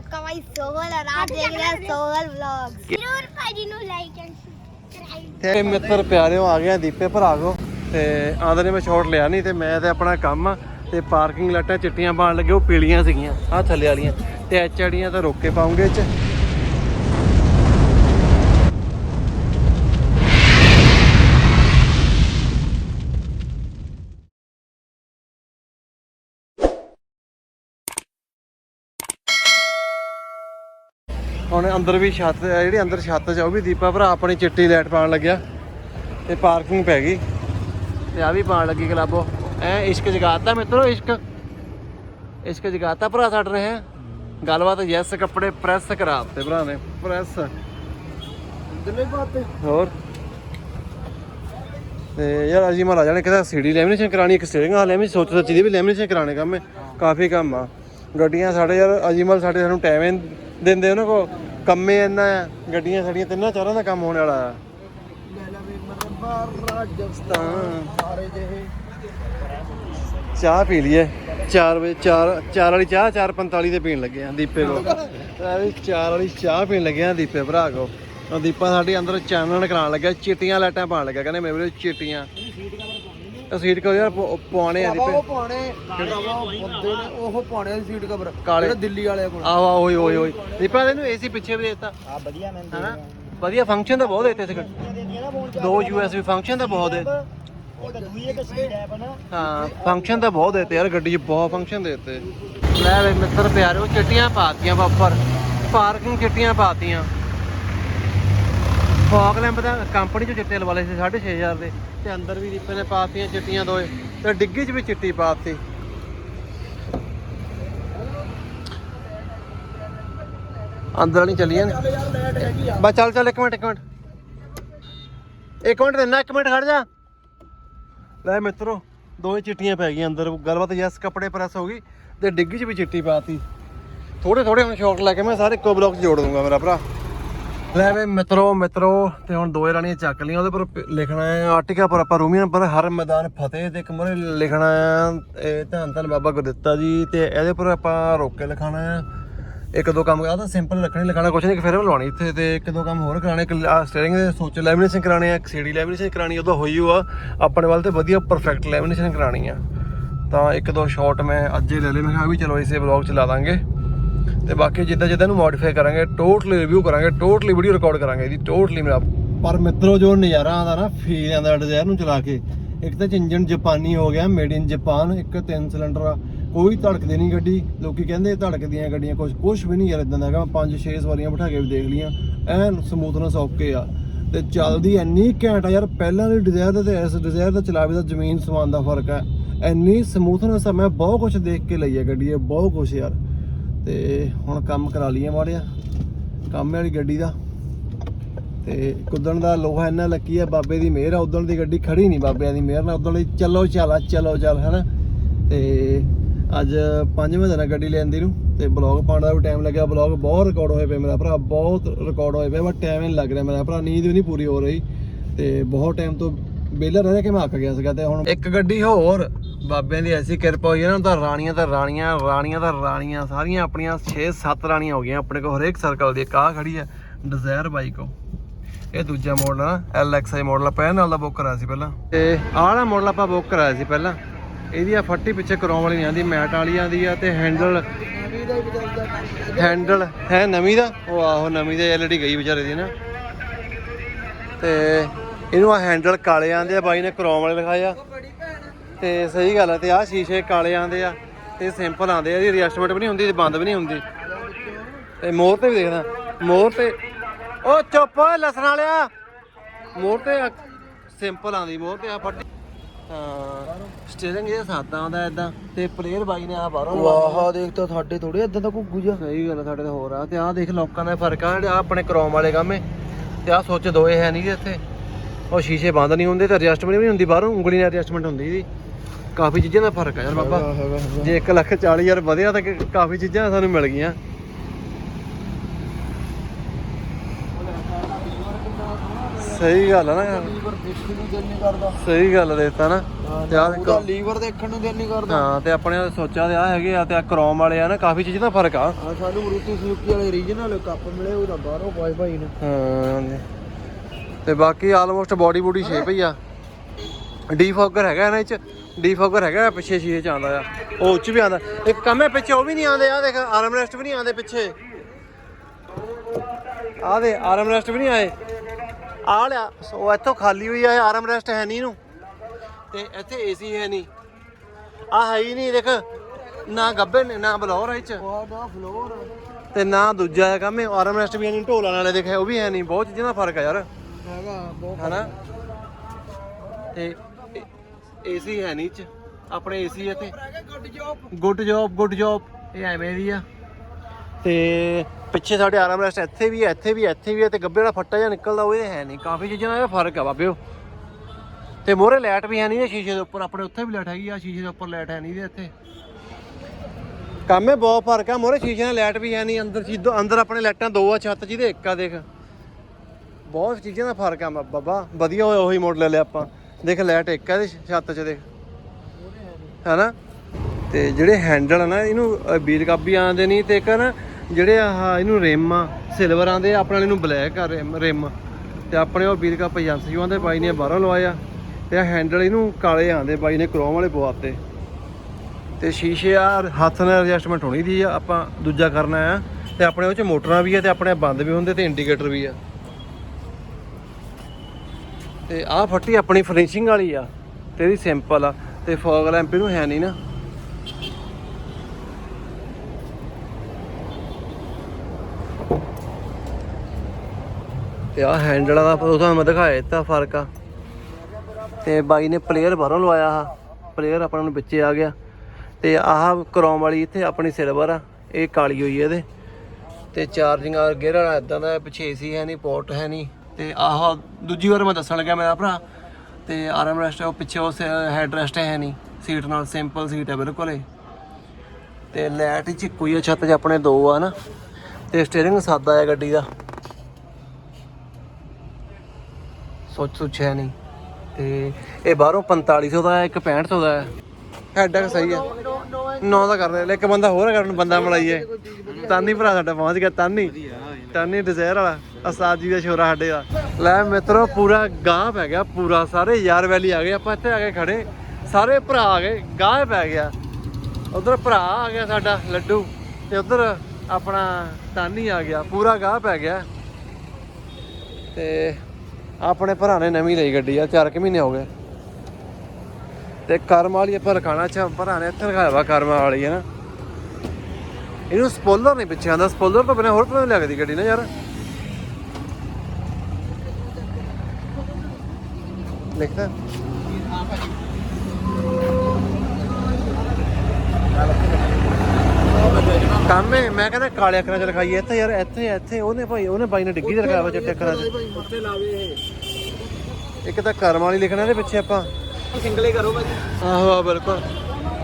आपका भाई सोहल और आप देख रहे हैं सोहल व्लॉग्स जरूर भाई ਨੂੰ ਲਾਈਕ ਐਂਡ ਸਬਸਕ੍ਰਾਈਬ ਤੇ ਮਿੱਤਰ ਪਿਆਰਿਓ ਆ ਗਿਆ ਦੀਪੇ ਭਰਾ ਕੋ ਤੇ ਆਂਦੇ ਨੇ ਮੈਂ ਸ਼ਾਟ ਲਿਆ ਨਹੀਂ ਤੇ ਮੈਂ ਤੇ ਆਪਣਾ ਕੰਮ ਆ ਤੇ ਪਾਰਕਿੰਗ ਲਾਟਾਂ ਚਿੱਟੀਆਂ ਪਾਣ ਲੱਗੇ ਉਹ ਪੀਲੀਆਂ ਸੀਗੀਆਂ ਆ ਥੱਲੇ ਵਾਲੀਆਂ ਤੇ ਐਚੜੀਆਂ ਤਾਂ ਰੋਕ ਕੇ ਪਾਉਂਗੇ ਇਹ ਚ ਹੁਣ ਅੰਦਰ ਵੀ ਛੱਤ ਹੈ ਜਿਹੜੀ ਅੰਦਰ ਛੱਤ 'ਚ ਉਹ ਵੀ ਦੀਪਾ ਭਰਾ ਆਪਣੀ ਚਿੱਟੀ ਲਾਈਟ ਪਾਉਣ ਲੱਗਿਆ। ਤੇ ਪਾਰਕਿੰਗ ਪੈ ਗਈ। ਤੇ ਆ ਵੀ ਪਾਉਣ ਲੱਗੀ ਕਲੱਬੋ ਐ ਇਸ਼ਕ ਜਗਾਤਾ ਮਿੱਤਰੋ ਇਸ਼ਕ। ਇਸ਼ਕ ਜਗਾਤਾ ਭਰਾ ਛੱਡ ਰਹੇ ਹੈ। ਗੱਲਬਾਤ ਯੈਸ ਕੱਪੜੇ ਪ੍ਰੈਸ ਕਰਾਤੇ ਭਰਾ ਨੇ ਪ੍ਰੈਸ ਦਿਲੇ ਬਾਤ ਹੋਰ? ਤੇ ਯਾਰ ਅਜੀ ਮਹਾਰਾਜਾ ਨੇ ਕਿਹਾ ਸੀਡੀ ਲੈਮੀਨੇਸ਼ਨ ਕਰਾਣੀ ਇੱਕ ਸਟੀਅਰਿੰਗ ਆ ਲੈਮੀ ਸੋਚ ਸੱਚੀ ਦੀ ਵੀ ਲੈਮੀਨੇਸ਼ਨ ਕਰਾਣੇ ਕੰਮ ਹੈ ਕਾਫੀ ਕੰਮ ਆ। ਗੱਡੀਆਂ ਸਾਡੇ ਯਾਰ ਅਜੀਮਲ ਸਾਡੇ ਸਾਨੂੰ ਟਾਈਮ ਦਿੰਦੇ ਉਹਨਾਂ ਕੋ ਕੰਮੇ ਇੰਨਾ ਆ, ਗੱਡੀਆਂ ਸਾਡੀਆਂ ਤਿੰਨਾਂ ਚਾਰਾਂ ਦਾ ਕੰਮ ਹੋਣ ਵਾਲਾ ਆ। ਰਾਜਸਥਾਨ ਚਾਹ ਪੀ ਲਈਏ। 4 ਵਜੇ 4 4 ਵਾਲੀ ਚਾਹ 4:45 ਤੇ ਪੀਣ ਲੱਗੇ ਆ ਦੀਪੇ ਕੋ ਵੀ 4 ਵਾਲੀ ਚਾਹ ਪੀਣ ਲੱਗੇ ਆ ਦੀਪੇ ਭਰਾ ਕੋ ਦੀਪਾ ਸਾਡੀ ਅੰਦਰ ਚਾਨਣ ਕਰਾਉਣ ਲੱਗਿਆ, ਚਿੱਟੀਆਂ ਲਾਈਟਾਂ ਪਾਉਣ ਲੱਗਾ ਕਹਿੰਦੇ ਮੇਰੇ ਵੀਰੇ ਚਿੱਟੀਆਂ। ਸੀਟ ਕੋ ਯਾਰ ਪ- ਆ ਦੀਪੇ ਉਹ ਪਾਉਣੇ ਉਹ ਬੰਦੇ ਨੇ ਉਹ ਪਾਉਣੇ ਸੀ ਸੀਟ ਕਵਰ ਕਾਲੇ। ਜਿਹੜੇ ਦਿੱਲੀ ਵਾਲੇ ਕੋਲ। ਆਹ ਆਹ, ਓਏ ਓਏ ਓਏ। ਦੀਪਾ ਇਹਨੂੰ ਏਸੀ ਪਿੱਛੇ ਵੀ ਦੇਤਾ। ਆ ਵਧੀਆ ਮੈਂ ਹਨਾ? ਵਧੀਆ ਫੰਕਸ਼ਨ ਤਾਂ ਬਹੁਤ ਦਿੱਤੇ ਸੀ ਦੋ ਯੂਐਸਬੀ ਫੰਕਸ਼ਨ ਤਾਂ ਬਹੁਤ ਦੇ ਉਹ ਤਾਂ ਦੂਈ ਇੱਕ ਸਪੀਡ ਹੈ ਫੰਕਸ਼ਨ ਤਾਂ ਬਹੁਤ ਦਿੱਤੇ ਯਾਰ ਗੱਡੀ 'ਚ ਬਹੁਤ ਫੰਕਸ਼ਨ ਦਿੱਤੇ। ਲੈ ਵੇ ਮਿੱਤਰ ਪਿਆਰਿਓ ਚਿੱਟੀਆਂ ਪਾਤੀਆਂ ਉੱਪਰ। ਪਾਰਕਿੰਗ ਚਿੱਟੀਆਂ ਪਾਤੀਆਂ। ਫੌਗ ਲੈਂਪ ਦਾ ਕੰਪਨੀ 'ਚ ਚਿੱਟੇ ਲਵਾਲੇ ਸੀ 6500 ਦੇ। ਤੇ ਅੰਦਰ ਵੀ ਦੀਪੇ ਨੇ ਪਾਤੀਆਂ ਚਿੱਟੀਆਂ ਦੋਏ। ਤੇ ਡਿੱਗੀ 'ਚ ਵੀ ਚਿੱਟੀ ਪਾਤੀ। ਅੰਦਰ ਨਹੀਂ ਚੱਲੀਆਂ ਬਸ ਚੱਲ ਚੱਲ, ਇੱਕ ਮਿੰਟ ਇੱਕ ਮਿੰਟ। ਇੱਕ ਮਿੰਟ ਦੇਣਾ ਇੱਕ ਮਿੰਟ ਖੜ ਜਾ। ਲੈ ਮਿੱਤਰੋ, ਦੋਵੇਂ ਚਿੱਟੀਆਂ ਪੈ ਗਈਆਂ ਅੰਦਰ। ਗੱਲਬਾਤ ਯਸ ਕੱਪੜੇ ਪ੍ਰੈਸ ਹੋ ਗਈ ਤੇ ਡਿੱਗੀ 'ਚ ਵੀ ਚਿੱਟੀ ਪਾਤੀ। ਥੋੜੇ ਥੋੜੇ ਹੁਣ ਸ਼ੌਕ ਲੈ ਕੇ ਮੈਂ ਸਾਰੇ ਇੱਕੋ ਬਲੌਕ ਜੋੜ ਦੂੰਗਾ ਮੇਰਾ ਭਰਾ। ਲੈ ਵੇ ਮਿੱਤਰੋ ਮਿੱਤਰੋ, ਤੇ ਹੁਣ ਦੋਏ ਰਾਣੀਆਂ ਚੱਕ ਲਈਆਂ, ਉਹਦੇ ਪਰ ਲਿਖਣਾ ਹੈ ਆਰਟਿਕਾ ਪਰ ਆਪਾਂ ਰੂਮੀਆਂ ਪਰ ਹਰ ਮੈਦਾਨ ਫਤਿਹ ਤੇ ਕਮਰੇ ਲਿਖਣਾ ਹੈ। ਇਹ ਧੰਨ ਧੰਨ ਬਾਬਾ ਗੁਰਦਿੱਤਾ ਜੀ, ਤੇ ਇਹਦੇ ਪਰ ਆਪਾਂ ਰੋਕ ਕੇ ਲਿਖਾਣਾ ਹੈ। ਇੱਕ ਦੋ ਕੰਮ ਆ ਤਾਂ ਸਿੰਪਲ ਰੱਖਣੇ, ਲਿਖਾਣਾ ਕੁਛ ਨਹੀਂ ਇੱਕ ਫਿਰ ਲਵਾਉਣੀ ਇੱਥੇ, ਤੇ ਇੱਕ ਦੋ ਕੰਮ ਹੋਰ ਕਰਾਣੇ ਇੱਕ ਸਟੀਅਰਿੰਗ ਦੇ ਸੋਚ ਲੈਮੀਨੇਸ਼ਨ ਕਰਾਣੇ ਆ ਇੱਕ ਸੀਡੀ ਲੈਮੀਨੇਸ਼ਨ ਕਰਾਣੀ ਉਦੋਂ ਹੋਈ ਓ ਆ। ਆਪਣੇ ਵੱਲ ਤੇ ਵਧੀਆ ਪਰਫੈਕਟ ਲੈਮੀਨੇਸ਼ਨ ਕਰਾਣੀ ਆ। ਤਾਂ ਇੱਕ ਦੋ ਸ਼ਾਟ ਮੈਂ ਅੱਜ ਹੀ ਲੈ ਲਏ, ਮੈਂ ਕਿਹਾ ਵੀ ਚਲੋ ਇਸੇ ਵਲੌਗ ਚ ਲਾ ਦਾਂਗੇ। ਤੇ ਬਾਕੀ ਜਿੱਦਾਂ ਜਿੱਦਾਂ ਨੂੰ ਮੋਡੀਫਾਈ ਕਰਾਂਗੇ ਟੋਟਲੀ ਰਿਵਿਊ ਕਰਾਂਗੇ ਟੋਟਲੀ ਵੀਡੀਓ ਰਿਕਾਰਡ ਕਰਾਂਗੇ ਇਹਦੀ ਟੋਟਲੀ ਮੇਰਾ ਪਰ ਮਿੱਤਰੋ, ਜੋ ਨਜ਼ਾਰਾ ਆਉਂਦਾ ਨਾ ਫੀਲ ਆਉਂਦਾ ਡਿਜ਼ਾਇਰ ਨੂੰ ਚਲਾ ਕੇ। ਇੱਕ ਤਾਂ ਇੰਜਨ ਜਾਪਾਨੀ ਹੋ ਗਿਆ ਮੇਡ ਇਨ ਜਾਪਾਨ ਇੱਕ ਤਿੰਨ ਸਿਲੰਡਰ ਆ। ਕੋਈ ਧੜਕਦੀ ਨਹੀਂ ਗੱਡੀ, ਲੋਕੀ ਕਹਿੰਦੇ ਧੜਕਦੀਆਂ ਗੱਡੀਆਂ ਕੁਝ ਕੁਝ ਵੀ ਨਹੀਂ ਯਾਰ ਇਦਾਂ ਦਾ ਹੈਗਾ। ਮੈਂ ਪੰਜ, ਛੇ ਸਵਾਰੀਆਂ ਬਿਠਾ ਕੇ ਵੀ ਦੇਖ ਲੀਆਂ ਐਨ ਸਮੂਥਨੈਸ ਓਕੇ ਆ। ਤੇ ਚੱਲਦੀ ਇੰਨੀ ਘੈਂਟ ਆ ਯਾਰ, ਪਹਿਲਾਂ ਵਾਲੀ ਡਿਜ਼ਾਇਰ ਤੇ ਇਸ ਡਿਜ਼ਾਇਰ ਦਾ ਚਲਾਵੇ ਦਾ ਜ਼ਮੀਨ ਸਮਾਨ ਦਾ ਫ਼ਰਕ ਹੈ ਇੰਨੀ ਸਮੂਥਨੈਸ ਆ ਮੈਂ ਬਹੁਤ ਕੁਝ ਦੇਖ ਕੇ ਲਈ ਹੈ ਗੱਡੀ, ਇਹ ਬਹੁਤ ਕੁਝ ਯਾਰ। ਤੇ ਹੁਣ ਕੰਮ ਕਰਾ ਲਈਏ ਮਾੜਿਆ। ਕੰਮ ਵਾਲੀ ਗੱਡੀ ਦਾ। ਤੇ ਕੁੱਦਣ ਦਾ ਲੋਹਾ ਇੰਨਾ ਲੱਕੀ ਆ, ਬਾਬੇ ਦੀ ਮਿਹਰ ਆ ਉਦੋਂ ਦੀ ਗੱਡੀ ਖੜੀ ਨਹੀਂ ਬਾਬਿਆਂ ਦੀ ਮਿਹਰ ਨਾਲ। ਉਦੋਂ ਦੀ ਚਲੋ ਚੱਲ ਚਲੋ ਚੱਲ, ਹਨਾ? ਤੇ ਅੱਜ ਪੰਜਵੇਂ ਦਿਨ ਗੱਡੀ ਲੈਂਦੀ ਨੂੰ, ਤੇ ਬਲੌਗ ਪਾਉਣ ਦਾ ਵੀ ਟਾਈਮ ਲੱਗਿਆ। ਬਲੌਗ ਬਹੁਤ ਰਿਕਾਰਡ ਹੋਏ ਪਏ ਮੇਰਾ ਭਰਾ, ਬਹੁਤ ਰਿਕਾਰਡ ਹੋਏ ਪਏ। ਬਟ ਟਾਈਮ ਨਹੀਂ ਲੱਗ ਰਿਹਾ ਮੇਰਾ ਭਰਾ, ਨੀਂਦ ਵੀ ਨਹੀਂ ਪੂਰੀ ਹੋ ਰਹੀ। ਤੇ ਬਹੁਤ ਟਾਈਮ ਤੋਂ ਵਿਹਲਾ ਰਹਿ ਰਿਹਾ ਕਿ ਮੈਂ ਅੱਕ ਗਿਆ ਸੀਗਾ ਤੇ ਹੁਣ ਇੱਕ ਗੱਡੀ ਹੋਰ ਬਾਬਿਆਂ ਦੀ ਐਸੀ ਕਿਰਪਾ ਹੋਈ ਹੈ ਨਾ ਤਾਂ ਰਾਣੀਆਂ ਤਾਂ ਰਾਣੀਆਂ ਰਾਣੀਆਂ ਤਾਂ ਰਾਣੀਆਂ, ਸਾਰੀਆਂ ਆਪਣੀਆਂ 6-7 ਰਾਣੀਆਂ ਹੋ ਗਈਆਂ, ਆਪਣੇ ਕੋਲ ਹਰੇਕ ਸਰਕਲ ਦੀ ਇੱਕ ਖੜੀ ਹੈ ਡਿਜ਼ਾਇਰ ਬਾਈਕ ਉਹ ਇਹ ਦੂਜਾ ਮਾਡਲ ਆ, LXI ਮਾਡਲ ਆ ਪਹਿਲਾਂ ਨਾਲ ਦਾ ਬੁੱਕ ਕਰਾਇਆ ਸੀ ਪਹਿਲਾਂ। ਤੇ ਆਹ ਵਾਲਾ ਮਾਡਲ ਆਪਾਂ ਬੁੱਕ ਕਰਾਇਆ ਸੀ ਪਹਿਲਾਂ। ਇਹਦੀ ਆ ਫੱਟੀ ਪਿੱਛੇ ਕਰਾਉਣ ਵਾਲੀ ਨਹੀਂ ਆਂਦੀ ਮੈਟ ਵਾਲੀ ਆਂਦੀ ਆ ਤੇ ਹੈਂਡਲ ਹੈਂਡਲ ਹੈ ਨਵੀਂ ਦਾ? ਉਹ ਆਹੋ, ਨਵੀਂ ਦੇ ਐਲਡੀ ਗਈ ਵਿਚਾਰੇ ਦੀ ਨਾ। ਤੇ ਇਹਨੂੰ ਆ ਹੈਂਡਲ ਕਾਲੇ ਆਂਦੇ ਆ, ਬਾਈ ਨੇ ਕ੍ਰੋਮ ਵਾਲੇ ਲਿਖਾਇਆ ਤੇ ਸਹੀ ਗੱਲ ਆ ਤੇ ਆਹ ਸ਼ੀਸ਼ੇ ਕਾਲੇ ਆਂਦੇ ਆ ਤੇ ਸਿੰਪਲ ਆਂਦੇ ਆ ਇਹਦੀ ਐਡਜਸਟਮੈਂਟ ਵੀ ਨਹੀਂ ਹੁੰਦੀ ਤੇ ਬੰਦ ਵੀ ਨਹੀਂ ਹੁੰਦੀ। ਤੇ ਮੋਰ ਤੇ ਵੀ ਦੇਖਦਾ ਮੋਰ ਤੇ ਉਹ ਚੁੱਪ ਲਸਣ ਵਾਲਿਆ। ਮੋਰ ਤੇ ਸਿੰਪਲ ਆਂਦੀ ਮੋਰ ਤੇ ਆ ਫੱਟੀ। ਸਟੀਅਰਿੰਗ ਇਹ ਸਾਦਾ ਆਉਂਦਾ ਇਦਾਂ ਤੇ ਪਲੇਅਰ ਬਾਈ ਨੇ ਆ ਬਾਹਰੋਂ ਵਾਹ ਦੇਖ ਤਾਂ ਸਾਡੇ ਥੋੜੇ ਇਦਾਂ ਦਾ ਘੁੱਗੂ ਜਾ ਸਹੀ ਗੱਲ ਆ, ਸਾਡੇ ਤੇ ਹੋਰ ਆ ਤੇ ਆਹ ਦੇਖ ਲੋਕਾਂ ਦਾ ਫ਼ਰਕ ਆ ਜਿਹੜੇ ਆਪਣੇ ਕ੍ਰੋਮ ਵਾਲੇ ਗਾਮੇ ਤੇ ਆਹ ਸੋਚ ਦੋਏ ਹੈ ਨਹੀਂ ਇੱਥੇ। ਉਹ ਸ਼ੀਸ਼ੇ ਬੰਦ ਨਹੀਂ ਹੁੰਦੇ ਤੇ ਐਡਜਸਟਮੈਂਟ ਵੀ ਨਹੀਂ ਹੁੰਦੀ ਬਾਹਰੋਂ ਉਂਗਲੀ ਨਾਲ ਐਡਜਸਟਮੈਂਟ ਹੁੰਦੀ ਇਹਦੀ ਕਾਫੀ ਚੀਜ਼ਾਂ ਦਾ ਫ਼ਰਕ ਆ ਯਾਰ ਬਾਬਾ। ਜੇ 1 ਲੱਖ 40 ਹਜ਼ਾਰ ਵਧਿਆ ਤਾਂ ਕਿ- ਕਾਫੀ ਚੀਜ਼ਾਂ ਸਾਨੂੰ ਮਿਲ ਗਈਆਂ। ਸਹੀ ਗੱਲ ਆ ਨਾ ਲੀਵਰ ਦੇਖਣ ਨੂੰ ਦਿਲ ਨਹੀਂ ਕਰਦਾ। ਸਹੀ ਗੱਲ ਦੇਤਾ ਨਾ। ਤੇ ਆਹ ਦੇਖੋ। ਲੀਵਰ ਦੇਖਣ ਨੂੰ ਦਿਲ ਨਹੀਂ ਕਰਦਾ। ਹਾਂ ਤੇ ਆਪਣੇ ਸੋਚਾ ਦੇ ਆ ਹੈਗੇ ਆ ਤੇ ਆ ਕ੍ਰੋਮ ਵਾਲੇ ਆ ਨਾ ਕਾਫੀ ਚੀਜ਼ਾਂ ਦਾ ਫ਼ਰਕ ਆ। ਆ ਸਾਨੂੰ ਮਰੂਤੀ ਸੁਜ਼ੂਕੀ ਵਾਲੇ ਰੀਜਨਲ ਕੱਪ ਮਿਲੇ ਉਹਦਾ ਬਾਹਰੋਂ ਪਾਏ ਭਾਈ ਨੇ। ਹਾਂ ਜੀ। ਤੇ ਬਾਕੀ ਆਲਮੋਸਟ ਬਾਡੀ ਬੂਡੀ ਸ਼ੇਪ ਹੀ ਆ। ਡੀਫੋਗਰ ਹੈਗਾ ਇਹਨਾਂ ਚ ਡੀਫੋਗਰ ਹੈਗਾ ਪਿੱਛੇ ਸ਼ੀਸ਼ੇ ਚ ਆਉਂਦਾ ਆ। ਉਹ ਉੱਚ ਵੀ ਆਉਂਦਾ। ਇੱਕ ਕੰਮ ਹੈ ਪਿੱਛੇ ਉਹ ਵੀ ਨਹੀਂ ਆਉਂਦੇ ਆ ਦੇਖ ਆਰਮ ਰੈਸਟ ਵੀ ਨਹੀਂ ਆਉਂਦੇ ਪਿੱਛੇ। ਆ ਦੇ ਆਰਮ ਰੈਸਟ ਵੀ ਨਹੀਂ ਆਏ। ਆ ਲਿਆ ਉਹ ਇੱਥੋਂ ਖਾਲੀ ਹੋਈ ਆ ਆਰਮ ਰੈਸਟ ਹੈ ਨਹੀਂ ਇਹਨੂੰ। ਤੇ ਇੱਥੇ ਏਸੀ ਹੈ ਨਹੀਂ। ਆ ਹੈ ਹੀ ਨਹੀਂ ਦੇਖ ਨਾ ਗੱਬੇ ਨੇ ਨਾ ਬਲੌਰ ਹੈ ਚ। ਨਾ ਫਲੋਰ ਤੇ ਨਾ ਦੂਜਾ ਹੈ ਕੰਮ ਇਹ ਆਰਮ ਰੈਸਟ ਵੀ ਨਹੀਂ ਢੋਲਾਂ ਵਾਲੇ ਦੇਖਿਆ ਉਹ ਵੀ ਹੈ ਨਹੀਂ। ਬਹੁਤ ਚੀਜ਼ਾਂ ਦਾ ਫ਼ਰਕ ਆ ਯਾਰ। ਹੈਗਾ ਬਹੁਤ ਹਨਾ? ਤੇ ਏਸੀ ਹੈ ਨਹੀਂ ਚ। ਆਪਣੇ ਏਸੀ ਇੱਥੇ। ਗੁੱਡ ਜੌਬ ਗੁੱਡ ਜੌਬ ਇਹ ਐਵੇਂ ਦੀ ਆ। ਤੇ ਪਿੱਛੇ ਸਾਡੇ ਆਰਮ ਰੈਸਟ ਇੱਥੇ ਵੀ ਹੈ ਇੱਥੇ ਵੀ ਹੈ, ਇੱਥੇ ਵੀ ਹੈ ਤੇ ਗੱਬੇ ਵਾਲਾ ਫੱਟਾ ਜਿਹਾ ਨਿਕਲਦਾ ਉਹ ਇਹ ਹੈ ਨਹੀਂ। ਕਾਫੀ ਚੀਜ਼ਾਂ ਦਾ ਫ਼ਰਕ ਆ ਬਾਬਿਓ। ਤੇ ਮੋਰੇ ਲਾਈਟ ਵੀ ਹੈ ਨਹੀਂ ਇਹ ਸ਼ੀਸ਼ੇ ਦੇ ਉੱਪਰ। ਆਪਣੇ ਉੱਥੇ ਵੀ ਲਾਈਟ ਹੈਗੀ ਆ ਸ਼ੀਸ਼ੇ ਦੇ ਉੱਪਰ ਲਾਈਟ ਹੈ ਨਹੀਂ ਦੇ ਇੱਥੇ। ਕੰਮ ਬਹੁਤ ਫ਼ਰਕ ਆ। ਮੋਰੇ ਸ਼ੀਸ਼ੇ ਨਾਲ ਲਾਈਟ ਵੀ ਹੈ ਨਹੀਂ। ਅੰਦਰ ਚੀਜ਼ ਅੰਦਰ ਆਪਣੇ ਲਾਈਟਾਂ ਦੋ ਆ ਛੱਤ ਜਿਹਦੇ ਇੱਕ ਆ ਦੇਖ। ਬਹੁਤ ਚੀਜ਼ਾਂ ਦਾ ਫ਼ਰਕ ਆ ਬਾ- ਬਾਬਾ। ਵਧੀਆ ਹੋਇਆ ਉਹੀ ਮਾਡਲ ਲੈ ਲਿਆ ਆਪਾਂ। ਦੇਖ ਲਾਈਟ ਇੱਕ ਆ ਇਹਦੇ, ਛੱਤ 'ਚ ਦੇਖ। ਹੈਨਾ? ਤੇ ਜਿਹੜੇ ਹੈਂਡਲ ਆ ਨਾ, ਇਹਨੂੰ ਬੀਲ ਕਾਬੀ ਆਉਂਦੇ ਨਹੀਂ, ਤੇ ਇੱਕ ਨਾ, ਜਿਹੜੇ ਆਹ, ਇਹਨੂੰ ਰਿਮ ਆ, ਸਿਲਵਰ ਆਉਂਦੇ ਆਪਣੇ ਵਾਲੇ ਨੂੰ ਬਲੈਕ ਆ, ਰਿਮ ਤੇ ਆਪਣੇ ਉਹ ਬੀਲ ਕਾਪ ਏਜੰਸੀ ਆਉਂਦੇ ਬਾਈ ਨੇ ਬਾਹਰੋਂ ਲਵਾਇਆ ਤੇ ਆ ਹੈਂਡਲ ਇਹਨੂੰ ਕਾਲੇ ਆਉਂਦੇ, ਬਾਈ ਨੇ ਕ੍ਰੋਮ ਵਾਲੇ ਪਵਾਤੇ। ਤੇ ਸ਼ੀਸ਼ੇ ਆ, ਹੱਥ ਨਾਲ ਐਡਜਸਟਮੈਂਟ ਹੋਣੀ ਦੀ ਆ, ਆਪਾਂ ਦੂਜਾ ਕਰਨਾ ਆ। ਤੇ ਆਪਣੇ ਉਹ ਚ ਮੋਟਰਾਂ ਵੀ ਆ, ਤੇ ਆਪਣੇ ਬੰਦ ਵੀ ਹੁੰਦੇ, ਤੇ ਇੰਡੀਕੇਟਰ ਵੀ ਆ। ਤੇ ਆਹ ਫੱਟੀ ਆਪਣੀ ਫਿਨਿਸ਼ਿੰਗ ਵਾਲੀ ਆ ਤੇ ਇਹਦੀ ਸਿੰਪਲ ਆ ਤੇ ਫੋਗ ਲੈਂਪ ਇਹਨੂੰ ਹੈ ਨਹੀਂ ਨਾ। ਤੇ ਆ ਹੈਂਡਲਾਂ ਦਾ ਉਹ ਤੁਹਾਨੂੰ ਮੈਂ ਦਿਖਾਇਆ ਦਿੱਤਾ ਫ਼ਰਕ ਆ। ਤੇ ਬਾਈ ਨੇ ਪਲੇਅਰ ਬਾਹਰੋਂ ਲਵਾਇਆ ਆ ਪਲੇਅਰ ਆਪਣਾ ਨੂੰ ਵਿੱਚੇ ਆ ਗਿਆ। ਤੇ ਆਹ ਕ੍ਰੋਮ ਵਾਲੀ ਇੱਥੇ ਆਪਣੀ ਸਿਲਵਰ ਆ ਇਹ ਕਾਲੀ ਹੋਈ ਇਹਦੇ। ਤੇ ਚਾਰਜਿੰਗ ਆ ਗੇਅਰ ਵਾਲਾ ਇਦਾਂ ਦਾ ਹੈ, ਪਿੱਛੇ ਏਸੀ ਹੈ ਨਹੀਂ ਪੋਰਟ ਹੈ ਨਹੀਂ। ਤੇ ਆਹ ਦੂਜੀ ਵਾਰ ਮੈਂ ਦੱਸਣ ਲੱਗਿਆ ਮੇਰਾ ਭਰਾ ਤੇ ਆਰਮ ਰੈਸਟ ਉਹ ਪਿੱਛੇ ਉਸ ਹੈਡ ਰੈਸਟ ਹੈ ਨਹੀਂ। ਸੀਟ ਨਾਲ ਸਿੰਪਲ ਸੀਟ ਹੈ ਬਿਲਕੁਲ ਹੀ ਤੇ ਲਾਈਟ ਚ ਇੱਕੋ ਹੀ ਆ, ਛੱਤ 'ਚ ਆਪਣੇ ਦੋ ਆ ਨਾ। ਤੇ ਸਟੀਅਰਿੰਗ ਸਾਦਾ ਹੈ ਗੱਡੀ ਦਾ। ਸੋਚ ਸੁੱਚ ਹੈ ਨਹੀਂ। ਤੇ ਇਹ ਬਾਹਰੋਂ 4500 ਦਾ ਹੈ, ਇੱਕ 6500 ਦਾ ਹੈ। ਹੈਡਾ ਸਹੀ ਹੈ। ਨੌ ਦਾ ਕਰਨੇ ਲੈ ਇੱਕ ਬੰਦਾ ਹੋਰ ਕਰਨ, ਬੰਦਾ ਮਲਾਈਏ ਤਾਨੀ ਭਰਾ ਸਾਡਾ ਪਹੁੰਚ ਗਿਆ, ਤਾਨੀ। ਤਾਨੀ ਡਿਜ਼ਾਇਰ ਵਾਲਾ, ਅਸਾਦ ਜੀ ਦਾ ਸ਼ੋਰਾ ਸਾਡੇ ਦਾ। ਲੈ ਮਿੱਤਰੋ, ਪੂਰਾ ਗਾਹ ਪੈ ਗਿਆ, ਪੂਰਾ ਸਾਰੇ ਯਾਰ ਵੈਲੀ ਆ ਗਏ, ਆਪਾਂ ਇੱਥੇ ਆ ਕੇ ਖੜੇ। ਸਾਰੇ ਭਰਾ ਆ ਗਏ, ਗਾਹ ਪੈ ਗਿਆ। ਉਧਰ ਭਰਾ ਆ ਗਿਆ ਸਾਡਾ, ਲੱਡੂ। ਤੇ ਉਧਰ ਆਪਣਾ ਤਾਨੀ ਆ ਗਿਆ, ਪੂਰਾ ਗਾਹ ਪੈ ਗਿਆ। ਤੇ ਆਪਣੇ ਭਰਾ ਨੇ ਨਵੀਂ ਲਈ ਗੱਡੀ ਆ 4 ਕੁ ਮਹੀਨੇ ਹੋ ਗਏ। ਤੇ ਕਰਮ ਵਾਲੀ ਆਪਾਂ ਰਖਾਣਾ ਚਾ ਭਰਾ ਨੇ ਇੱਥੇ ਰਖਾਇਆ ਵਾ ਕਰਮ ਵਾਲੀ, ਹੈ ਨਾ? ਇਹਨੂੰ ਸਪੋਲਰ ਨਹੀਂ ਪਿੱਛੇ ਆਂਦਾ ਸਪੋਲਰ ਤੋਂ ਬਿਨਾਂ ਹੋਰ ਤਰ੍ਹਾਂ ਦੀ ਲੱਗਦੀ ਗੱਡੀ ਨਾ ਯਾਰ। ਲਿਖਦਾ ਕੰਮ ਹੈ ਮੈਂ ਕਹਿੰਦਾ ਕਾਲੇ ਅੱਖਰਾਂ ਚ ਲਿਖਾਈਏ ਇੱਥੇ ਯਾਰ ਇੱਥੇ ਇੱਥੇ ਉਹਨੇ ਭਾਈ ਉਹਨੇ ਬਾਈ ਨੇ ਡਿੱਗੀ ਤੇ ਲਿਖਾਇਆ ਵਾ ਚਿੱਟੇ ਅੱਖਰਾਂ ਚ। ਉੱਤੇ ਲਾਵੇ ਇਹ। ਇੱਕ ਤਾਂ ਕਰਮ ਵਾਲੀ ਲਿਖਣਾ ਇਹਦੇ ਪਿੱਛੇ ਆਪਾਂ। ਸਿੰਗਲੇ ਕਰੋ ਭਾਜੀ ਆਹੋ ਬਿਲਕੁਲ।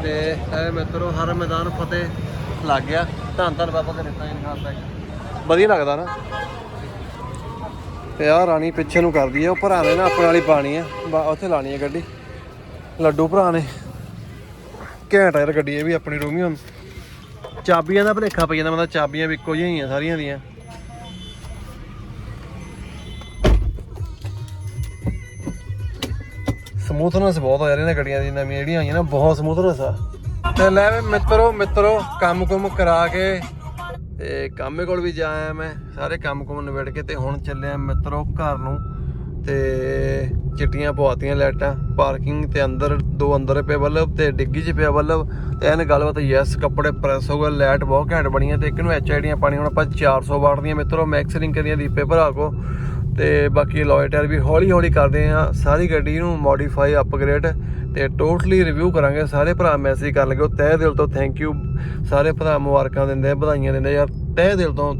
ਤੇ ਐ ਮਿੱਤਰੋ ਹਰ ਮੈਦਾਨ ਫਤਿਹ। ਲੱਗ ਗਿਆ। ਧੰਨ ਧੰਨ ਬਾਬਾ ਦੇ ਨਿਤਾਂ ਇਨਸਾਨ ਦਾ ਵਧੀਆ ਲੱਗਦਾ ਨਾ। ਤੇ ਆ ਰਾਣੀ ਪਿੱਛੇ ਨੂੰ ਕਰਦੀ ਆ, ਉਹ ਭਰਾ ਨੇ ਨਾ ਆਪਣੇ ਵਾਲੀ ਪਾਣੀ ਆ। ਉੱਥੇ ਲਾਣੀ ਆ ਗੱਡੀ। ਲੱਡੂ ਭਰਾ ਨੇ। ਘੈਂਟ ਆ ਯਾਰ ਗੱਡੀ, ਇਹ ਵੀ ਆਪਣੀ ਰੋਮੀਓ ਚਾਬੀਆਂ ਦਾ ਭਲੇਖਾ ਪਈ ਜਾਂਦਾ, ਮਤਲਬ ਚਾਬੀਆਂ ਵੀ ਇੱਕੋ ਜਿਹੀਆਂ ਹੀ ਆ, ਸਾਰੀਆਂ ਦੀਆਂ। ਸਮੂਥਨੈਸ ਬਹੁਤ ਆ ਯਾਰ ਇਹਨਾਂ ਗੱਡੀਆਂ ਦੀ, ਨਵੀਆਂ ਜਿਹੜੀਆਂ ਆਈਆਂ ਨਾ, ਬਹੁਤ ਸਮੂਥਨੈਸ ਆ। ਤੇ ਲੈ ਵੇ ਮਿੱਤਰੋ ਮਿੱਤਰੋ, ਕੰਮ ਕੁਮ ਕਰਾ ਕੇ ਤੇ ਕਾਮੇ ਕੋਲ ਵੀ ਜਾ ਆਇਆ ਮੈਂ। ਸਾਰੇ ਕੰਮ ਕੁਮ ਨਿਬੇੜ ਕੇ ਤੇ ਹੁਣ ਚੱਲਿਆ ਮਿੱਤਰੋ ਘਰ ਨੂੰ ਤੇ ਚਿੱਟੀਆਂ ਪਵਾਤੀਆਂ ਲਾਈਟਾਂ, ਪਾਰਕਿੰਗ ਤੇ ਅੰਦਰ, ਦੋ ਅੰਦਰ ਪਏ ਬੱਲਬ ਤੇ ਡਿੱਗੀ 'ਚ ਪਿਆ ਬੱਲਬ ਤੇ ਇਹਨ ਗੱਲਬਾਤ ਯੈਸ, ਕੱਪੜੇ ਪ੍ਰੈਸ ਹੋ ਗਏ, ਲਾਈਟ ਬਹੁਤ ਘੈਂਟ ਬਣੀਆਂ ਤੇ ਇੱਕ ਨੂੰ ਐਚਆਈਡੀਆਂ ਪਾਣੀ ਹੁਣ ਆਪਾਂ 400 ਵਾਟ ਦੀਆਂ ਮਿੱਤਰੋ ਮੈਕਸਰਿੰਗ ਕਰੀਆਂ ਦੀਪੇ ਭਰਾ ਕੋ। ਤੇ ਬਾਕੀ ਲੋਏ ਟਾਇਰ ਵੀ ਹੌਲੀ ਹੌਲੀ ਕਰਦੇ ਆ ਸਾਰੀ ਗੱਡੀ ਨੂੰ ਮੋਡੀਫਾਈ ਅਪਗ੍ਰੇਡ ਤੇ ਟੋਟਲੀ ਰਿਵਿਊ ਕਰਾਂਗੇ। ਸਾਰੇ ਭਰਾ ਮੈਸੇਜ ਕਰ ਲੱਗੇ ਤਹਿ ਦਿਲ ਤੋਂ ਥੈਂਕ ਯੂ ਸਾਰੇ ਭਰਾ ਮੁਬਾਰਕਾਂ ਦਿੰਦੇ ਵਧਾਈਆਂ ਦਿੰਦੇ ਯਾਰ। ਤਹਿ ਦਿਲ ਤੋਂ,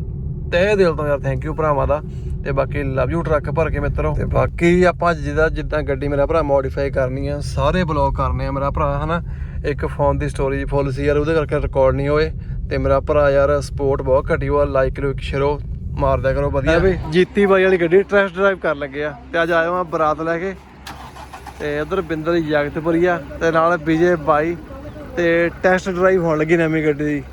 ਤਹਿ ਦਿਲ ਤੋਂ ਯਾਰ ਥੈਂਕ ਯੂ ਭਰਾਵਾਂ ਦਾ। ਤੇ ਬਾਕੀ ਲਵ ਯੂ ਟਰੱਕ ਭਰ ਕੇ ਮਿੱਤਰੋ। ਤੇ ਬਾਕੀ ਆਪਾਂ ਜਿੱਦਾਂ ਜਿੱਦਾਂ ਗੱਡੀ ਮੇਰਾ ਭਰਾ ਮੋਡੀਫਾਈ ਕਰਨੀ ਆ, ਸਾਰੇ ਬਲੌਗ ਕਰਨੇ ਆ ਮੇਰਾ ਭਰਾ, ਹਨਾ। ਇੱਕ ਫੋਨ ਦੀ ਸਟੋਰੇਜ ਫੁੱਲ ਸੀ ਯਾਰ, ਉਹਦੇ ਕਰਕੇ ਰਿਕਾਰਡ ਨਹੀਂ ਹੋਏ। ਤੇ ਮੇਰਾ ਭਰਾ ਯਾਰ ਸਪੋਰਟ ਬਹੁਤ ਘਟੀ ਹੋਆ ਲਾਈਕ ਲੋ ਸ਼ੇਅਰੋ ਮਾਰ ਦਿਆ ਕਰੋ, ਵਧੀਆ। ਵੀ ਜੀਤੀ ਬਾਈ ਵਾਲੀ ਗੱਡੀ ਟੈਸਟ ਡਰਾਈਵ ਕਰ ਲੱਗੇ ਆ। ਤੇ ਅੱਜ ਆਇਆ ਮੈਂ ਬਰਾਤ ਲੈ ਕੇ। ਤੇ ਉਧਰ ਬਿੰਦਰ ਦੀ ਜਗਤਪੁਰੀ ਆ, ਤੇ ਨਾਲ ਵਿਜੇ ਬਾਈ, ਤੇ ਟੈਸਟ ਡਰਾਈਵ ਹੋਣ ਲੱਗੀ ਨਵੀਂ ਗੱਡੀ ਦੀ।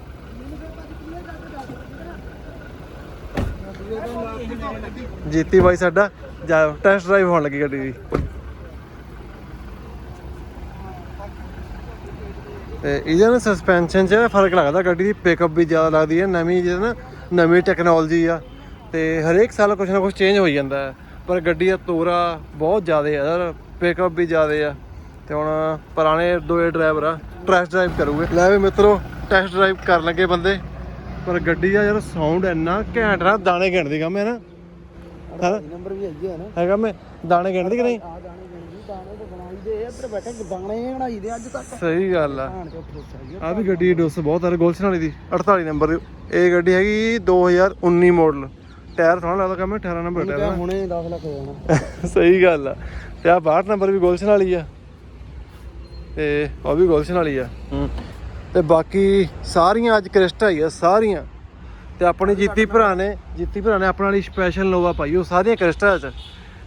ਜੀਤੀ ਬਾਈ ਸਾਡਾ, ਜਾ ਟੈਸਟ ਡਰਾਈਵ ਹੋਣ ਲੱਗੀ ਗੱਡੀ ਦੀ। ਤੇ ਇਹਦੇ ਨਾਲ ਸਸਪੈਂਸ਼ਨ 'ਚ ਫ਼ਰਕ ਲੱਗਦਾ, ਗੱਡੀ ਦੀ ਪਿਕਅਪ ਵੀ ਜ਼ਿਆਦਾ ਲੱਗਦੀ ਹੈ, ਨਵੀਂ ਜਿਹਦੇ ਨਾ ਨਵੀਂ ਟੈਕਨੋਲੋਜੀ ਆ। ਤੇ ਹਰੇਕ ਸਾਲ ਕੁਝ ਨਾ ਕੁਝ ਚੇਂਜ ਹੋਈ ਜਾਂਦਾ ਹੈ। ਪਰ ਗੱਡੀ ਦਾ ਤੋਰਾ ਬਹੁਤ ਜ਼ਿਆਦਾ ਹੈ ਯਾਰ ਪਿਕਅਪ ਵੀ ਜ਼ਿਆਦਾ ਆ। ਤੇ ਹੁਣ ਪੁਰਾਣੇ ਦੋਏ ਡਰਾਈਵਰ ਆ ਟੈਸਟ ਡਰਾਈਵ ਕਰੂਗੇ। ਲੈ ਵੀ ਮਿੱਤਰੋ ਟੈਸਟ ਡਰਾਈਵ ਕਰਨ ਲੱਗੇ ਬੰਦੇ। ਪਰ ਗੱਡੀ ਦਾ ਯਾਰ ਸਾਊਂਡ ਇੰਨਾ ਘੈਂਟ ਨਾ ਦਾਣੇ ਗਿਣਦੀ ਕੰਮ ਹੈ ਨਾ। ਹਾਂ? ਨੰਬਰ ਵੀ ਆਈ ਹੈ ਨਾ। ਹੈਗਾ ਮੈਂ ਦਾਣੇ ਗਿਣਦੀ ਕਿ ਨਹੀਂ? ਆ ਦਾਣੇ ਗੰਦੀ ਦਾਣੇ ਤੇ ਬਣਾਈ ਦੇ ਇੱਧਰ ਬੈਠੇ ਦਾਣੇ ਹੀ ਬਣਾਈ ਦੇ ਅੱਜ ਤੱਕ। ਸਹੀ ਗੱਲ ਆ। ਆ ਵੀ ਗੱਡੀ ਡੋਸ ਬਹੁਤ ਆ ਗੁਲਸ਼ਨ ਵਾਲੀ ਦੀ 48 ਨੰਬਰ ਇਹ ਗੱਡੀ ਹੈਗੀ 2019 ਮਾਡਲ ਟਾਇਰ ਸੋਹਣਾ ਲੱਗਦਾ ਕੰਮ 18 ਨੰਬਰ ਟਾਇਰ ਆ। ਹੁਣੇ 10 ਲੱਖ ਹੋ ਜਾਣਾ। ਸਹੀ ਗੱਲ ਆ। ਤੇ ਆ 62 ਨੰਬਰ ਵੀ ਗੁਲਸ਼ਨ ਵਾਲੀ ਆ। ਤੇ ਉਹ ਵੀ ਗੁਲਸ਼ਨ ਵਾਲੀ ਆ। ਤੇ ਬਾਕੀ ਸਾਰੀਆਂ ਅੱਜ ਕ੍ਰਿਸਟਾ ਹੀ ਆ ਸਾਰੀਆਂ। ਤੇ ਆਪਣੇ ਜੀਤੀ ਭਰਾ ਨੇ ਜੀਤੀ ਭਰਾ ਨੇ ਆਪਣੇ ਵਾਲੀ ਸਪੈਸ਼ਲ ਨੋਵਾ ਪਾਈ ਉਹ ਸਾਰੀਆਂ ਕ੍ਰਿਸਟਾ ਚ।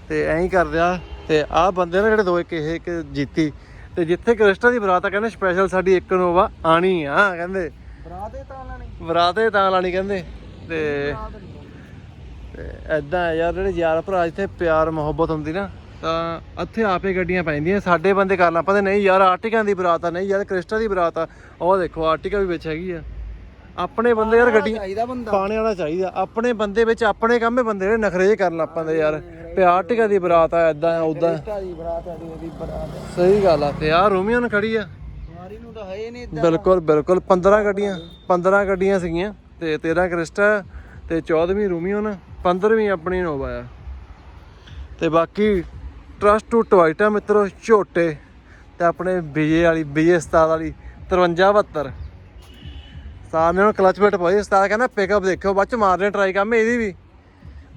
ਤੇ ਐਂ ਹੀ ਕਰਦੇ ਆ। ਤੇ ਆਹ ਬੰਦੇ ਨੇ ਜਿਹੜੇ ਦੋ ਇੱਕ ਇਹ ਇੱਕ ਜੀਤੀ। ਤੇ ਜਿੱਥੇ ਕ੍ਰਿਸਟਾ ਦੀ ਬਰਾਤ ਆ ਕਹਿੰਦੇ ਸਪੈਸ਼ਲ ਸਾਡੀ ਇੱਕ ਨੋਵਾ ਆਣੀ ਆ ਕਹਿੰਦੇ। ਬਰਾਤੇ ਤਾਂ ਲਾਣੀ। ਬਰਾਤੇ ਤਾਂ ਲਾਣੀ ਕਹਿੰਦੇ। ਤੇ ਤੇ ਐਦਾਂ ਯਾਰ ਜਿਹੜੇ ਯਾਰ ਭਰਾ ਜਿੱਥੇ ਪਿਆਰ ਮੁਹੱਬਤ ਹੁੰਦੀ ਨਾ ਤਾਂ ਇੱਥੇ ਆਪੇ ਗੱਡੀਆਂ ਪੈਂਦੀਆਂ। ਸਾਡੇ ਬੰਦੇ ਕਰ ਲਾ ਪਾਦੇ ਨਹੀਂ ਯਾਰ ਆਰਟਿਕਾਂ ਦੀ ਬਰਾਤ ਆ ਨਹੀਂ ਯਾਰ ਕ੍ਰਿਸਟਾ ਦੀ ਬਰਾਤ ਆ। ਉਹ ਦੇਖੋ ਆਰਟਿਕਾ ਵੀ ਵਿੱਚ ਹੈਗੀ ਆ। ਆਪਣੇ ਬੰਦੇ ਯਾਰ ਬੰਦਾ। ਪਾਣੇ ਵਾਲਾ ਚਾਹੀਦਾ। ਆਪਣੇ ਬੰਦੇ ਵਿੱਚ ਆਪਣੇ ਕੰਮੇ ਬੰਦੇ ਜਿਹੜੇ ਨਖਰੇ ਜਿਹੇ ਕਰਨ ਲੱਗ ਪੈਂਦੇ ਯਾਰ। ਤੇ ਆਰਟਿਕਾ ਦੀ ਬਰਾਤ ਆ ਐਦਾਂ ਉਦਾਂ ਦੀ ਸਹੀ ਗੱਲ ਆ ਤੇ ਆ ਰੋਮੀਅਨ ਖੜੀ ਆ। ਬਿਲਕੁਲ ਬਿਲਕੁਲ 15 ਗੱਡੀਆਂ 15 ਗੱਡੀਆਂ ਸੀਗੀਆਂ ਤੇ 13 ਕ੍ਰਿਸਟਾ ਤੇ 14ਵੀਂ ਰੂਮੀਓਨ 15ਵੀਂ ਆਪਣੀ ਨੋਵਾ ਆ। ਤੇ ਬਾਕੀ ਟਰਸਟ ਟੂ ਟੋਇਟਾ ਮਿੱਤਰੋ, ਝੋਟੇ ਤੇ ਆਪਣੇ ਵਿਜੇ ਵਾਲੀ, ਵਿਜੇ ਸਤਾਦ ਵਾਲੀ 5372 ਸਤਾਦ ਨੇ ਉਹਨੂੰ ਕਲਚ ਬੈਟ ਪਾਈ ਸਤਾਦ ਕਹਿੰਦਾ ਪਿਕਅਪ ਦੇਖਿਓ, ਬਾਅਦ ਚ ਮਾਰਦੇ ਟਰਾਈ ਕੰਮ ਇਹਦੀ ਵੀ।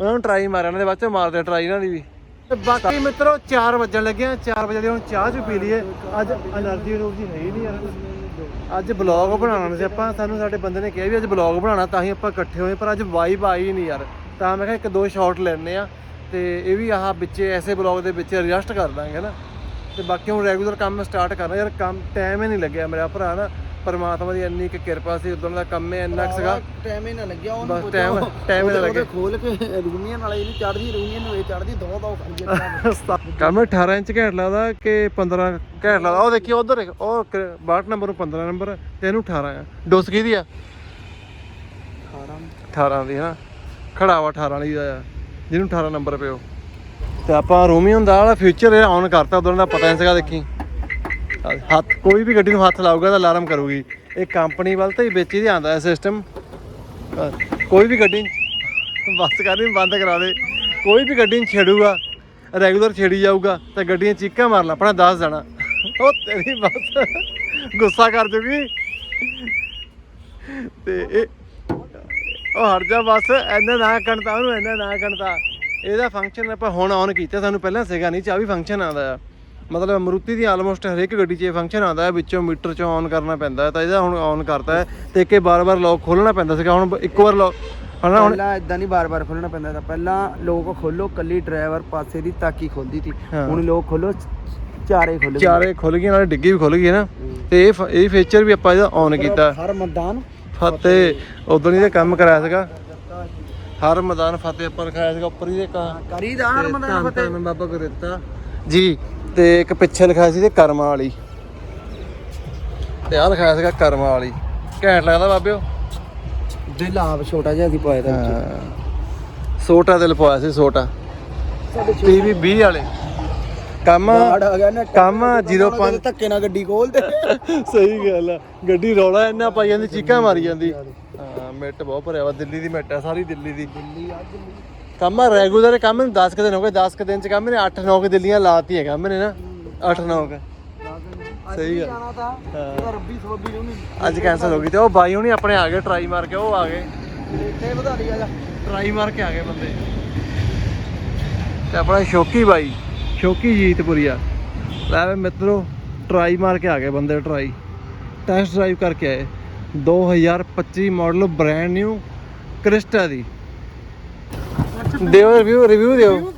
ਉਹਨਾਂ ਨੂੰ ਟਰਾਈ ਮਾਰਿਆ ਉਹਨਾਂ ਦੇ ਬਾਅਦ ਚ ਮਾਰਦੇ ਟਰਾਈ ਇਹਨਾਂ ਦੀ ਵੀ। ਤੇ ਬਾਕੀ ਮਿੱਤਰੋ 4 ਵਜਣ ਲੱਗਿਆ 4 ਵਜੇ ਦੀ ਹੁਣ ਚਾਹ ਚੁ ਪੀ ਲਈਏ। ਅੱਜ એનર્ਜੀ ਰੂਪ ਦੀ ਹੈ ਨਹੀਂ ਯਾਰ। ਅੱਜ ਬਲੌਗ ਬਣਾਉਣਾ ਸੀ ਆਪਾਂ, ਸਾਨੂੰ ਸਾਡੇ ਬੰਦੇ ਨੇ ਕਿਹਾ ਵੀ ਅੱਜ ਬਲੌਗ ਬਣਾਉਣਾ, ਤਾਂ ਹੀ ਆਪਾਂ ਇਕੱਠੇ ਹੋਏ, ਪਰ ਅੱਜ ਵਾਈਬ ਆਈ ਨਹੀਂ ਯਾਰ। ਤਾਂ ਮੈਂ ਕਿਹਾ ਇੱਕ ਦੋ ਸ਼ਾਟ ਲੈਣੇ ਆ ਤੇ ਇਹ ਵੀ ਆਹ ਵਿੱਚ ਐਸੇ ਬਲੌਗ ਦੇ ਵਿੱਚ ਐਡਜਸਟ ਕਰ ਦਾਂਗੇ ਨਾ? ਤੇ ਬਾਕੀ ਹੁਣ ਰੈਗੂਲਰ ਕੰਮ ਸਟਾਰਟ ਕਰਨਾ। ਯਾਰ ਕੰਮ ਟਾਈਮ ਹੀ ਨਹੀਂ ਲੱਗਿਆ ਮੇਰਾ ਭਰਾ ਨਾ? ਪਰਮਾਤਮਾ ਦੀ ਇੰਨੀ ਕੁ ਕਿਰਪਾ ਸੀ ਉਦੋਂ ਦਾ ਕੰਮ ਹੀ ਇੰਨਾ ਕੁ ਸੀਗਾ। ਟਾਈਮ ਹੀ ਨਾ ਲੱਗਿਆ ਉਹਨੂੰ ਬਸ time- time ਹੀ ਨਾ ਲੱਗਿਆ। ਖੋਲ ਕੇ ਰੂਮੀਆਂ ਨਾਲ ਇਹਨੂੰ ਚੜਦੀ ਰੂਮੀਆਂ ਨੂੰ ਇਹ ਚੜਦੀ ਦੋ ਦੋ ਕਰ ਕੰਮ 18 ਇੰਚ ਘੈਂਟ ਲੱਗਦਾ ਕਿ 15 ਘੈਂਟ ਲੱਗਦਾ? ਉਹ ਦੇਖੀ ਉਧਰ ਉਹ 62 ਨੰਬਰ ਨੂੰ 15 ਨੰਬਰ ਤੇ ਇਹਨੂੰ 18 ਆ। ਡੋਸ ਕਿਹਦੀ ਆ? 18 ਦੀ ਹੈ ਨਾ? ਖੜਾਵਾ 18 ਵਾਲੀ ਦਾ ਆ ਜਿਹਨੂੰ 18 ਨੰਬਰ ਪਿਓ। ਤੇ ਆਪਾਂ ਰੋਮੀਓ ਦਾ ਵਾਲਾ ਫਿਊਚਰ ਇਹ ਆਨ ਕਰਤਾ, ਉਦੋਂ ਦਾ ਪਤਾ ਨਹੀਂ ਸੀਗਾ ਦੇਖੀ। ਹੱਥ, ਕੋਈ ਵੀ ਗੱਡੀ ਨੂੰ ਹੱਥ ਲਾਊਗਾ ਤਾਂ ਅਲਾਰਮ ਕਰੂਗੀ। ਇਹ ਕੰਪਨੀ ਵੱਲ ਤਾਂ ਹੀ ਵਿੱਚ ਹੀ ਆਂਦਾ ਹੈ ਸਿਸਟਮ ਕੋਈ ਵੀ ਗੱਡੀ ਬਸ ਕਰਨੀ ਬੰਦ ਕਰਾ ਦੇ। ਕੋਈ ਵੀ ਗੱਡੀ ਨੂੰ ਛੇੜੂਗਾ ਰੈਗੂਲਰ ਛੇੜੀ ਜਾਊਗਾ, ਤਾਂ ਗੱਡੀਆਂ ਚੀਕਾਂ ਮਾਰਨਾ ਆਪਣਾ ਦੱਸ ਜਾਣਾ। ਉਹ ਤੇਰੀ ਬਸ, ਗੁੱਸਾ ਕਰ ਜੂਗੀ। ਤੇ ਇਹ ਉਹ ਹਟ ਜਾ ਬਸ ਐਨਾ ਨਾ ਕਣਤਾ ਉਹਨੂੰ ਐਨਾ ਨਾ ਕਣਤਾ ਇਹਦਾ ਫੰਕਸ਼ਨ ਆਪਾਂ ਹੁਣ ਆਨ ਕੀਤਾ ਸਾਨੂੰ ਪਹਿਲਾਂ ਸੀਗਾ ਨਹੀਂ ਚਾ ਵੀ ਫੰਕਸ਼ਨ ਆਉਂਦਾ ਆ। ਮਤਲਬ ਮਰੂਤੀ ਦੀ ਆਲਮੋਸਟ ਹਰੇਕ ਗੱਡੀ 'ਚ ਇਹ ਫੰਕਸ਼ਨ ਆਉਂਦਾ ਹੈ ਵਿੱਚੋਂ ਮੀਟਰ 'ਚੋਂ ਆਨ ਕਰਨਾ ਪੈਂਦਾ ਹੈ ਤਾਂ ਇਹਦਾ ਹੁਣ ਆਨ ਕਰਤਾ ਹੈ ਤੇ ਕਿ ਬਾਰ-ਬਾਰ ਲੌਕ ਖੋਲਣਾ ਪੈਂਦਾ ਸੀਗਾ ਹੁਣ ਇੱਕ ਵਾਰ ਲੌਕ ਹਨਾ ਹੁਣ ਪਹਿਲਾਂ ਇਦਾਂ ਨਹੀਂ ਬਾਰ-ਬਾਰ ਖੋਲਣਾ ਪੈਂਦਾ ਤਾਂ ਪਹਿਲਾਂ ਲੋਕ ਖੋਲੋ ਕੱਲੀ ਡਰਾਈਵਰ ਪਾਸੇ ਦੀ ਤਾਕੀ ਖੋਲਦੀ ਸੀ। ਹਾਂ। ਹੁਣ ਲੋਕ ਖੋਲੋ ਚਾਰੇ ਖੋਲੋ ਚਾਰੇ ਖੁੱਲ ਗਏ ਨਾਲੇ ਡਿੱਗੀ ਵੀ ਖੁੱਲ ਗਈ ਨਾ। ਤੇ ਇਹ ਇਹ ਫੀਚਰ ਵੀ ਆਪਾਂ ਇਹਦਾ ਆਨ ਕੀਤਾ। ਹਰ ਮੈਦਾਨ ਫਤਿਹ ਉਦੋਂ ਹੀ ਤੇ ਕੰਮ ਕਰਾਇਆ ਸੀਗਾ। ਹਰ ਮੈਦਾਨ ਫਤਿਹ ਆਪਾਂ ਰਖਾਇਆ ਸੀਗਾ ਉੱਪਰ ਹੀ ਦੇ ਕਾ ਕਰੀਦਾ ਹਰ ਮੈਦਾਨ ਧੰਨ ਧੰਨ ਬਾਬਾ ਗੁਰਦਿੱਤਾ ਜੀ ਤੇ ਇੱਕ ਪਿੱਛੇ ਲਿਖਾਇਆ ਸੀ ਤੇ ਕਰਮਾਂ ਵਾਲੀ। ਤੇ ਆਹ ਲਿਖਾਇਆ ਸੀਗਾ ਕਰਮਾਂ ਵਾਲੀ। ਘੈਂਟ ਲੱਗਦਾ ਬਾਬਿਓ। ਦਿਲ ਆਪ ਛੋਟਾ ਜਿਹਾ ਸੀ ਪਾਇਆ ਤਾਂ ਸੋਟਾ ਦਿਲ ਪਵਾਇਆ ਸੀ ਸਾਡੇ ਟੀਵੀ 20 ਵਾਲੇ। ਕੰਮ ਆ ਗਿਆ ਨਾ ਕੰਮ 05 ਧੱਕੇ ਨਾਲ ਗੱਡੀ ਖੋਲਦੇ ਸਹੀ ਗੱਲ ਆ। ਗੱਡੀ ਰੌਲਾ ਇੰਨਾ ਪਾਈ ਜਾਂਦੀ ਚੀਕਾਂ ਮਾਰੀ ਜਾਂਦੀ। ਹਾਂ ਮਿੱਟ ਬਹੁਤ ਭਰਿਆ ਵਾ ਦਿੱਲੀ ਦੀ ਮਿੱਟ ਆ ਸਾਰੀ ਦਿੱਲੀ ਦੀ। ਕੰਮ ਰੈਗੂਲਰ ਕੰਮ ਨੂੰ 10 ਕੁ ਦਿਨ ਹੋ ਗਏ 10 ਕੁ ਦਿਨ ਚ ਕੰਮ ਨੇ 8 9 ਕੁ ਦਿੱਲੀਆਂ ਲਾਤੀਆਂ ਕੰਮ ਨੇ ਨਾ। 8 9 ਕੁ। ਸਹੀ ਗੱਲ। ਜਾਣਾ ਤਾਂ ਉਹਦਾ ਰੱਬੀ ਸੋਬੀ ਨੂੰ ਨਹੀਂ। ਅੱਜ ਕੈਨਸਲ ਹੋ ਗਈ ਤੇ ਉਹ ਬਾਈ ਹੁਣੀ ਆਪਣੇ ਆ ਗਏ ਟਰਾਈ ਮਾਰ ਕੇ ਉਹ ਆ ਗਏ। ਇੱਥੇ ਵਧਾ ਲਈ ਜਾ। ਟਰਾਈ ਮਾਰ ਕੇ ਆ ਗਏ ਬੰਦੇ। ਤੇ ਆਪਣਾ ਸ਼ੌਕੀ ਬਾਈ। ਸ਼ੌਕੀ ਜੀਤਪੁਰੀਆ ਲੈ ਵੇ ਮਿੱਤਰੋ ਟਰਾਈ ਮਾਰ ਕੇ ਆ ਗਏ ਬੰਦੇ ਟਰਾਈ ਟੈਸਟ ਡਰਾਈਵ ਕਰਕੇ ਆਏ। 2025 ਮਾਡਲ ਬ੍ਰਾਂਡ ਨਿਊ ਕ੍ਰਿਸਟਾ ਦੀ। ਦਿਓ ਰਿਵਿਊ ਰਿਵਿਊ ਦਿਓ।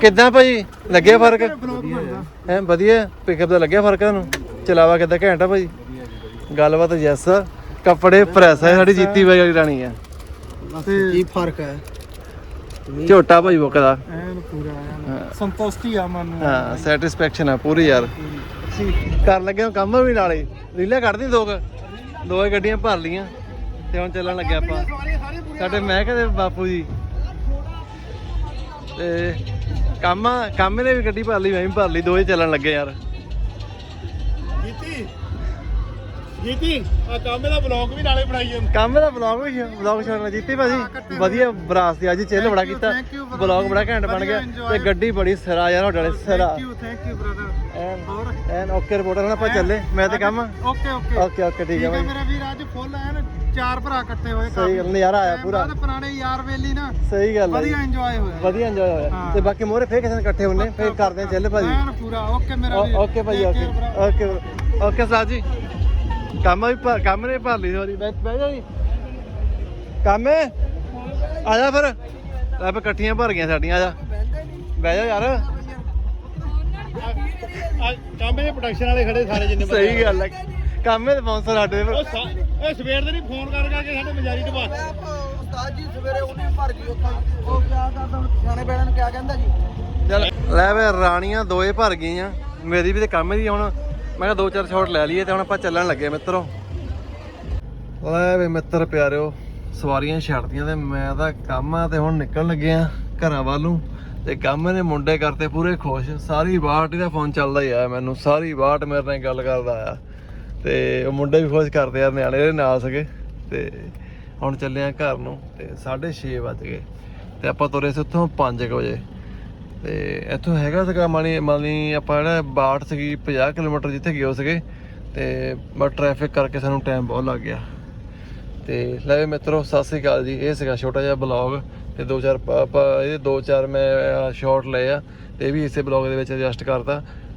ਕਿੱਦਾਂ ਭਾਜੀ? ਲੱਗਿਆ ਫ਼ਰਕ? ਹੈ। ਵਧੀਆ ਪਿਕਅਪ ਦਾ ਲੱਗਿਆ ਫ਼ਰਕ ਤੁਹਾਨੂੰ? ਚਲਾਵਾ ਕਿੱਦਾਂ? ਘੈਂਟ ਆ ਭਾਜੀ? ਗੱਲਬਾਤ ਯੈਸ ਕੱਪੜੇ ਪ੍ਰੈਸ ਹੈ ਸਾਡੀ ਜੀਤੀ ਬਾਈ ਵਾਲੀ ਰਾਣੀ ਆ। ਕੀ ਫ਼ਰਕ ਹੈ? ਝੋਟਾ ਭਾਈ ਬੁੱਕ ਦਾ। ਐਨ ਪੂਰਾ ਸੰਤੁਸ਼ਟੀ ਆ ਮਨ ਨੂੰ। ਹਾਂ ਸੈਟੀਸਫੈਕਸ਼ਨ ਆ ਪੂਰੀ ਯਾਰ। ਕਰ ਲੱਗੇ ਹਾਂ ਕੰਮ ਵੀ ਨਾਲੇ। ਰੀਲਾਂ ਕੱਢਦੀ ਦੋ। ਦੋ ਗੱਡੀਆਂ ਭਰ ਲੀਆਂ ਤੇ ਹੁਣ ਚੱਲਣ ਲੱਗੇ ਆਪਾਂ। ਸਾਡੇ ਮਹਿਕ ਦੇ ਬਾਪੂ ਜੀ। ਤੇ ਕੰਮ ਕੰਮ ਨੇ ਵੀ ਗੱਡੀ ਭਰ ਲਈ ਮੈਂ ਵੀ ਭਰ ਲਈ ਦੋ ਹੀ ਚੱਲਣ ਲੱਗੇ ਯਾਰ। ਜੀਤੀ ਆ ਕੰਮ ਦਾ ਬਲੌਗ ਵੀ ਨਾਲੇ ਬਣਾਈ ਜਾਂਦਾ। ਕੰਮ ਦਾ ਵਲੌਗ ਵੀ ਵਲੌਗ ਛੱਡਣਾ ਜੀਤੀ ਭਾਜੀ ਵਧੀਆ ਬਰਾਸ ਦੀ ਅੱਜ ਚਿੱਲ ਬੜਾ ਕੀਤਾ। ਵਲੌਗ ਬੜਾ ਘੈਂਟ ਬਣ ਗਿਆ ਤੇ ਗੱਡੀ ਬੜੀ ਸਿਰਾ ਯਾਰ ਤੁਹਾਡੇ ਵਾਲੇ ਸਿਰਾ। ਥੈਂਕ ਯੂ ਬ੍ਰਦਰ ਐਨ ਐਨ ਓਕੇ ਰਿਪੋਰਟਰ ਹੁਣ ਆਪਾਂ ਚੱਲੇ ਮੈਂ ਤੇ ਕੰਮ। Okay okay. ਓਕੇ ਓਕੇ ਠੀਕ ਹੈ ਭਾਈ ਮੇਰਾ ਵੀਰ ਅੱਜ ਫੁੱਲ ਐਨ ਚਾਰ ਭਰਾ ਇਕੱਠੇ ਹੋਏ ਸਹੀ ਗੱਲ ਨਜ਼ਾਰਾ ਆਇਆ ਪੂਰਾ। ਬਾਅਦ ਪੁਰਾਣੇ ਯਾਰ ਵੇਲੀ ਨਾ ਸਹੀ ਗੱਲ ਹੈ ਵਧੀਆ ਇੰਜੋਏ ਹੋਇਆ। ਵਧੀਆ ਇੰਜੋਏ ਹੋਇਆ। ਹਾਂ। ਤੇ ਬਾਕੀ ਮੋਰੇ ਫੇਰ ਕਿਸੇ ਨੇ ਇਕੱਠੇ ਹੁੰਨੇ ਫੇਰ ਕਰਦੇ ਆ ਚੱਲ ਭਾਜੀ। ਐਨ ਪੂਰਾ ਓਕੇ ਮੇਰਾ ਵੀਰ। ਓਕੇ ਭਾਜੀ Take okay. care, bro. Okay okay ਸਾਜ ਜੀ। ਕੰਮ ਵੀ ਭਰ- ਕੰਮ ਨੇ ਭਰ ਲਈ ਸੋਰੀ ਬਹਿ ਬਹਿ ਜਾ ਜੀ। ਕੰਮ? ਹੈ ਆ ਜਾ ਫਿਰ। ਲੈ ਫੇ ਇਕੱਠੀਆਂ ਭਰ ਗਈਆਂ ਸਾਡੀਆਂ ਆ ਜਾ। ਬਹਿ ਜਾ ਯਾਰ। ਕੰਮ ਦੇ ਪ੍ਰੋਡਕਸ਼ਨ ਵਾਲੇ ਖੜੇ ਸਾਰੇ ਜਿੰਨੇ ਬੰਦੇ ਸਹੀ ਗੱਲ ਹੈ। ਕੰਮ ਹੈ ਸਪਾਂਸਰ ਸਾਡੇ ਉਹ ਸਾ- ਇਹ ਸਵੇਰ ਦੇ ਨਹੀਂ ਫੋਨ ਕਰ ਕਰਕੇ ਸਾਡੇ ਮਜਾਰੀ ਤੋਂ ਬਾਅਦ। ਉਸਤਾਦ ਜੀ ਸਵੇਰੇ ਉਹਨੇ ਭਰ ਗਈ ਉੱਥੇ ਉਹ ਕਿਆ ਕਰਦਾ ਹੁਣ? ਸਿਆਣੇ ਬੈਣਾਂ ਨੂੰ ਕਿਆ ਕਹਿੰਦਾ ਜੀ? ਚੱਲ ਲੈ ਵੇ ਰਾਣੀਆਂ ਦੋਏ ਭਰ ਗਈਆਂ। ਮੇਰੀ ਵੀ ਤੇ ਕੰਮ ਦੀ ਹੁਣ। ਮੈਂ ਕਿਹਾ ਦੋ ਚਾਰ ਸ਼ਾਟ ਲੈ ਲਈਏ ਤੇ ਹੁਣ ਆਪਾਂ ਚੱਲਣ ਲੱਗੇ ਮਿੱਤਰੋ। ਲੈ ਵੇ ਮਿੱਤਰ ਪਿਆਰਿਓ, ਸਵਾਰੀਆਂ ਛੱਡਦੀਆਂ ਤੇ ਮੈਂ ਤਾਂ ਕੰਮ ਆ ਤੇ ਹੁਣ ਨਿਕਲਣ ਲੱਗੇ ਆ ਘਰਾਂ ਵੱਲ ਨੂੰ। ਤੇ ਕੰਮ ਨੇ ਮੁੰਡੇ ਕਰਤੇ ਪੂਰੇ ਖੁਸ਼। ਸਾਰੀ ਬਾਟ ਦਾ ਫੋਨ ਚੱਲਦਾ ਹੀ ਆ ਮੈਨੂੰ। ਸਾਰੀ ਬਾਟ ਮੇਰੇ ਨਾਲ ਗੱਲ ਕਰਦਾ ਆ ਤੇ ਉਹ ਮੁੰਡੇ ਵੀ ਖੁਸ਼ ਕਰਦੇ ਆ, ਨਿਆਣੇ ਇਹਦੇ ਨਾਲ ਸਕੇ ਤੇ ਹੁਣ ਚੱਲੇ ਆ ਘਰ ਨੂੰ ਤੇ 6:30 ਵੱਜ ਗਏ। ਤੇ ਆਪਾਂ ਤੁਰੇ ਸੀ ਉੱਥੋਂ 5 ਵਜੇ। ਤੇ ਇੱਥੋਂ ਹੈਗਾ ਸੀਗਾ ਮਾਨੀ ਮਾਨੀ ਆਪਾਂ ਜਿਹੜਾ ਬਾਟ ਸੀਗੀ 50 ਕਿਲੋਮੀਟਰ ਜਿੱਥੇ ਗਏ ਸੀਗੇ, ਤੇ ਬਟ ਟ੍ਰੈਫਿਕ ਕਰਕੇ ਸਾਨੂੰ ਟਾਈਮ ਬਹੁਤ ਲੱਗ ਗਿਆ। ਤੇ ਲੈ ਵੀ ਮਿੱਤਰੋ, ਸਤਿ ਸ੍ਰੀ ਅਕਾਲ ਜੀ। ਇਹ ਸੀਗਾ ਛੋਟਾ ਜਿਹਾ ਬਲੌਗ ਤੇ ਦੋ ਚਾਰ ਇਹਦੇ ਦੋ ਚਾਰ ਮੈਂ ਸ਼ਾਰਟ ਲਏ ਆ, ਤੇ ਇਹ ਵੀ ਇਸੇ ਬਲੌਗ ਦੇ ਵਿੱਚ ਐਡਜਸਟ ਕਰਤਾ।